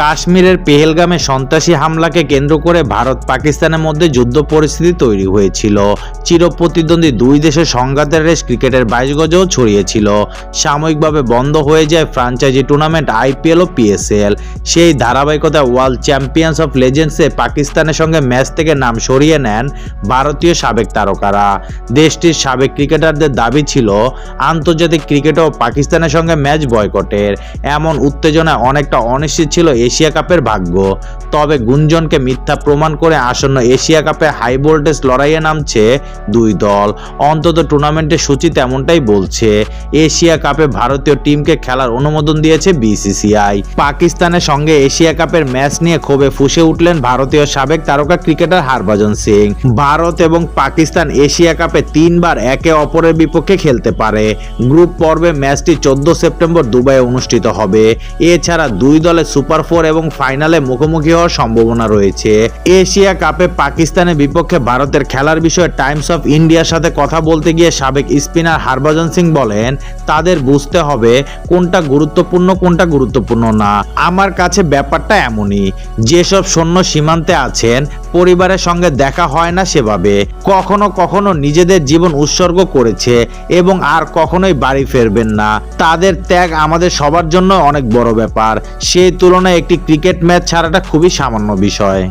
কাশ্মীরের পেহেলগামে সন্ত্রাসী হামলাকে কেন্দ্র করে ভারত পাকিস্তানের মধ্যে যুদ্ধ পরিস্থিতি তৈরি হয়েছিল। চিরপ্রতিদ্বন্দ্বী দুই দেশের সংঘাতের রেশ ক্রিকেটের বাইশ গজেও ছড়িয়েছিল। সাময়িকভাবে বন্ধ হয়ে যায় ফ্রাঞ্চাইজি টুর্নামেন্ট, আইপিএল ও পিএসএল। সেই ধারাবাহিকতায় ওয়ার্ল্ড চ্যাম্পিয়ন্স অফ লেজেন্ডসে পাকিস্তানের সঙ্গে ম্যাচ থেকে নাম সরিয়ে নেন ভারতীয় সাবেক তারকারা। দেশটির সাবেক ক্রিকেটারদের দাবি ছিল, আন্তর্জাতিক ক্রিকেটেও পাকিস্তানের সঙ্গে ম্যাচ বয়কটের। এমন উত্তেজনায় অনেকটা অনিশ্চিত ছিল এশিয়া কাপের ভাগ্য। তবে গুঞ্জনকে মিথ্যা প্রমাণ করে আসন্ন এশিয়া কাপে হাই ভোল্টেজ লড়াইয়ে নামছে দুই দল। অন্তত টুর্নামেন্টের সূচি তেমনটাই বলছে। এশিয়া কাপে ভারতীয় টিমকে খেলার অনুমোদন দিয়েছে বিসিসিআই। পাকিস্তানের সঙ্গে এশিয়া কাপের ম্যাচ নিয়ে ক্ষোভে ফুসে উঠলেন ভারতীয় সাবেক তারকা ক্রিকেটার হরভজন সিং। ভারত এবং পাকিস্তান এশিয়া কাপে তিনবার একে অপরের বিপক্ষে খেলতে পারে। গ্রুপ পর্বে ম্যাচটি চোদ্দ সেপ্টেম্বর দুবাইয়ে অনুষ্ঠিত হবে। এছাড়া দুই দলের সুপার ফোর এবং ফাইনালে মুখোমুখি হওয়ার সম্ভাবনা রয়েছে। এশিয়া কাপে পাকিস্তানের বিপক্ষে ভারতের খেলার বিষয়ে টাইমস অফ ইন্ডিয়ার সাথে কথা বলতে গিয়ে সাবেক স্পিনার হরভজন সিং বলেন, তাদের বুঝতে হবে কোনটা গুরুত্বপূর্ণ কোনটা গুরুত্বপূর্ণ না। আমার কাছে ব্যাপারটা এমনই, যেসব সৈন্য সীমান্তে আছেন, পরিবারের সঙ্গে দেখা হয় না সেভাবে। কখনো কখনো নিজেদের জীবন উৎসর্গ করেছে এবং আর কখনোই বাড়ি ফিরবেন না। তাদের ত্যাগ আমাদের সবার জন্য অনেক বড় ব্যাপার। সেই তুলনায় একটি ক্রিকেট ম্যাচ ছাড়াটা খুবই সামান্য বিষয়।